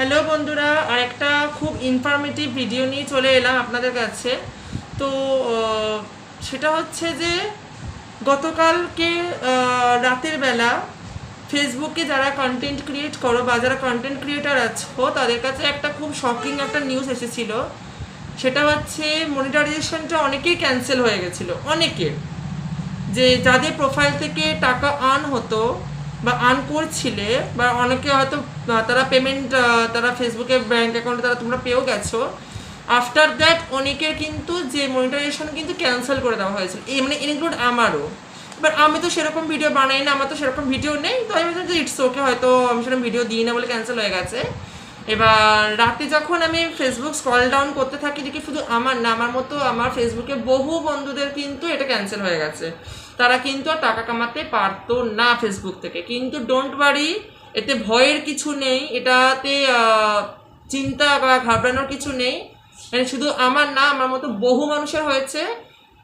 Hello বন্ধুরা আর একটা খুব ইনফরমেটিভ ভিডিও নিয়ে চলে এলাম আপনাদের কাছে। তো সেটা হচ্ছে যে, গতকালকে রাতের বেলা ফেসবুকে যারা কন্টেন্ট ক্রিয়েট করো বা যারা কন্টেন্ট ক্রিয়েটার আছো, তাদের কাছে একটা খুব শকিং একটা নিউজ এসেছিল। সেটা হচ্ছে মনিটাইজেশনটা অনেকেই ক্যান্সেল হয়ে গেছিল, অনেকের। যে, যাদের প্রোফাইল থেকে টাকা আর্ন হতো বা আর্ন করছিলে, বা অনেকে হয়তো তারা পেমেন্ট তারা ফেসবুকে ব্যাঙ্ক অ্যাকাউন্টে তারা তোমরা পেয়েও গেছো। আফটার দ্যাট অনেকের কিন্তু যে মনিটাইজেশন কিন্তু ক্যান্সেল করে দেওয়া হয়েছিল। এই মানে ইনক্লুড আমারও। এবার আমি তো সেরকম ভিডিও বানাই না, আমার তো সেরকম ভিডিও নেই তো আমি যে ইটস ওকে হয়তো আমি সেরকম ভিডিও দিই না বলে ক্যান্সেল হয়ে গেছে। এবার রাতে যখন আমি ফেসবুক স্ক্রল ডাউন করতে থাকি, দেখি শুধু আমার না, আমার মতো আমার ফেসবুকে বহু বন্ধুদের কিন্তু এটা ক্যান্সেল হয়ে গেছে। তারা কিন্তু আর টাকা কামাতে পারতো না ফেসবুক থেকে। কিন্তু ডোন্ট ওয়ারি এতে ভয়ের কিছু নেই, এটাতে চিন্তা বা ঘাবড়ানোর কিছু নেই। মানে শুধু আমার না, আমার মতো বহু মানুষের হয়েছে।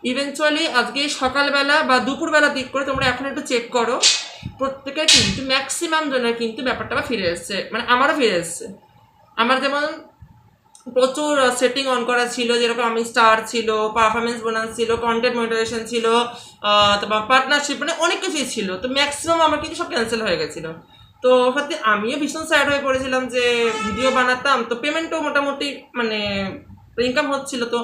ইভেনচুয়ালি আজকে সকালবেলা বা দুপুরবেলা দিক করে তোমরা এখন একটু চেক করো। প্রত্যেকের কিন্তু ম্যাক্সিমাম জনের কিন্তু ব্যাপারটা ফিরে এসছে। মানে আমারও ফিরে এসছে। আমার যেমন প্রচুর সেটিং অন করা ছিল, যেরকম আমি স্টার ছিল পারফরমেন্স বোনাস ছিল কন্টেন্ট মনিটাইজেশন ছিল তারপর পার্টনারশিপ মানে অনেক কিছুই ছিল। তো ম্যাক্সিমাম আমার কিন্তু সব ক্যান্সেল হয়ে গেছিল। তো সত্যি আমিও ভীষণ স্যাড হয়ে পড়েছিলাম যে ভিডিও বানাতাম, তো পেমেন্টও মোটামুটি মানে ইনকাম হচ্ছিল, তো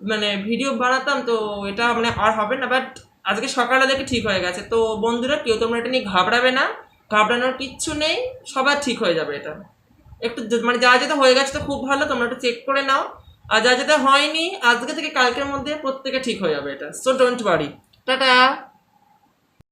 মানে ভিডিও বানাতাম, তো এটা মানে আর হবে না। বাট আজকে সকালে দেখে ঠিক হয়ে গেছে। তো বন্ধুরা, কেউ তোমরা এটা নিয়ে ঘাবড়াবে না। ঘাবড়ানোর কিচ্ছু নেই, সবার ঠিক হয়ে যাবে এটা। একটু মানে যা যেতে হয়ে গেছে তো খুব ভালো, তোমরা একটু চেক করে নাও। আর যা যেটা হয়নি, আজকে থেকে কালকের মধ্যে প্রত্যেকে ঠিক হয়ে যাবে এটা। So don't worry tata!